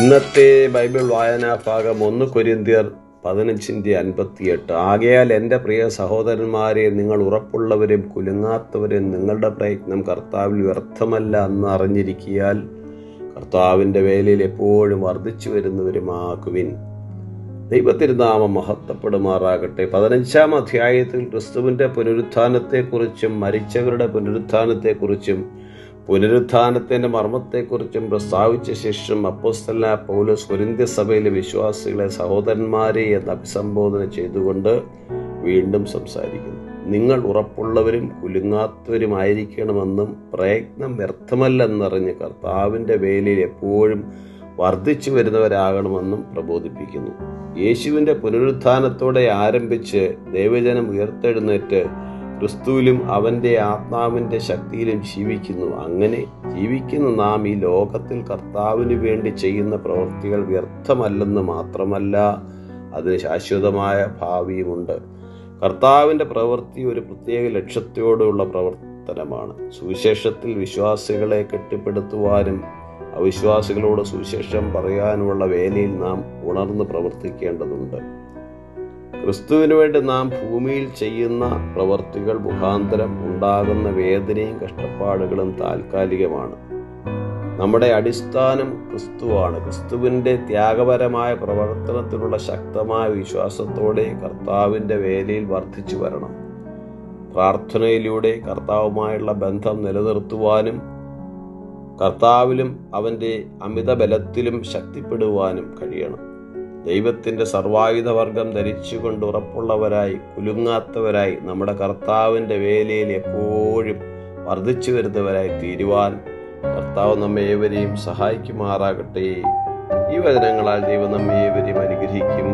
ഇന്നത്തെ ബൈബിൾ വായനാ ഭാഗം ഒന്ന് കൊരിന്തിയർ പതിനഞ്ചിന്റെ അൻപത്തിയെട്ട്. ആകയാൽ എന്റെ പ്രിയ സഹോദരന്മാരെ നിങ്ങൾ ഉറപ്പുള്ളവരും കുലുങ്ങാത്തവരും നിങ്ങളുടെ പ്രയത്നം കർത്താവിൽ വ്യർത്ഥമല്ല എന്ന് അറിഞ്ഞിരിക്കിയാൽ കർത്താവിന്റെ വേലയിൽ എപ്പോഴും വർദ്ധിച്ചു വരുന്നവരുമാക്കുവിൻ ദൈവത്തിരുനാമം മഹത്വപ്പെടുമാറാകട്ടെ. പതിനഞ്ചാം അധ്യായത്തിൽ ക്രിസ്തുവിന്റെ പുനരുത്ഥാനത്തെക്കുറിച്ചും മരിച്ചവരുടെ പുനരുത്ഥാനത്തെക്കുറിച്ചും പുനരുത്ഥാനത്തിന്റെ മർമ്മത്തെക്കുറിച്ചും പ്രസ്താവിച്ച ശേഷം അപ്പോസ്തല പൗലോസ് കൊരിന്ത്യ സഭയിലെ വിശ്വാസികളെ സഹോദരന്മാരെ എന്ന് അഭിസംബോധന ചെയ്തുകൊണ്ട് വീണ്ടും സംസാരിക്കുന്നു. നിങ്ങൾ ഉറപ്പുള്ളവരും കുലുങ്ങാത്തവരുമായിരിക്കണമെന്നും പ്രയത്നം വ്യർത്ഥമല്ലെന്നറിഞ്ഞ് കർത്താവിന്റെ വേലയിൽ എപ്പോഴും വർദ്ധിച്ചു വരുന്നവരാകണമെന്നും പ്രബോധിപ്പിക്കുന്നു. യേശുവിന്റെ പുനരുത്ഥാനത്തോടെ ആരംഭിച്ച് ദൈവജനം ഉയർത്തെഴുന്നേറ്റ് ക്രിസ്തുവിലും അവന്റെ ആത്മാവിന്റെ ശക്തിയിലും ജീവിക്കുന്നു. അങ്ങനെ ജീവിക്കുന്ന നാം ഈ ലോകത്തിൽ കർത്താവിന് വേണ്ടി ചെയ്യുന്ന പ്രവൃത്തികൾ വ്യർത്ഥമല്ലെന്ന് മാത്രമല്ല അതിന് ശാശ്വതമായ ഭാവിയുമുണ്ട്. കർത്താവിന്റെ പ്രവൃത്തി ഒരു പ്രത്യേക ലക്ഷ്യത്തോടുള്ള പ്രവർത്തനമാണ്. സുവിശേഷത്തിൽ വിശ്വാസികളെ കെട്ടിപ്പടുത്തുവാനും അവിശ്വാസികളോട് സുവിശേഷം പറയാനുമുള്ള വേലയിൽ നാം ഉണർന്ന് പ്രവർത്തിക്കേണ്ടതുണ്ട്. ക്രിസ്തുവിന് വേണ്ടി നാം ഭൂമിയിൽ ചെയ്യുന്ന പ്രവർത്തികൾ മുഖാന്തരം ഉണ്ടാകുന്ന വേദനയും കഷ്ടപ്പാടുകളും താൽക്കാലികമാണ്. നമ്മുടെ അടിസ്ഥാനം ക്രിസ്തുവാണ്. ക്രിസ്തുവിന്റെ ത്യാഗപരമായ പ്രവർത്തനത്തിലുള്ള ശക്തമായ വിശ്വാസത്തോടെ കർത്താവിന്റെ വേലയിൽ വർദ്ധിച്ചു വരണം. പ്രാർത്ഥനയിലൂടെ കർത്താവുമായുള്ള ബന്ധം നിലനിർത്തുവാനും കർത്താവിലും അവന്റെ അമിത ബലത്തിലും ശക്തിപ്പെടുവാനും കഴിയണം. ദൈവത്തിന്റെ സർവായുധവർഗം ധരിച്ചുകൊണ്ട് ഉറപ്പുള്ളവരായി കുലുങ്ങാത്തവരായി നമ്മുടെ കർത്താവിന്റെ വേലയിൽ എപ്പോഴും വർദ്ധിച്ചു വരുന്നവരായി തീരുവാൻ കർത്താവ് നമ്മെ ഏവരെയും സഹായിക്കുമാറാകട്ടെ. ഈ വചനങ്ങളാൽ ദൈവം നമ്മെ ഏവരെയും അനുഗ്രഹിക്കും.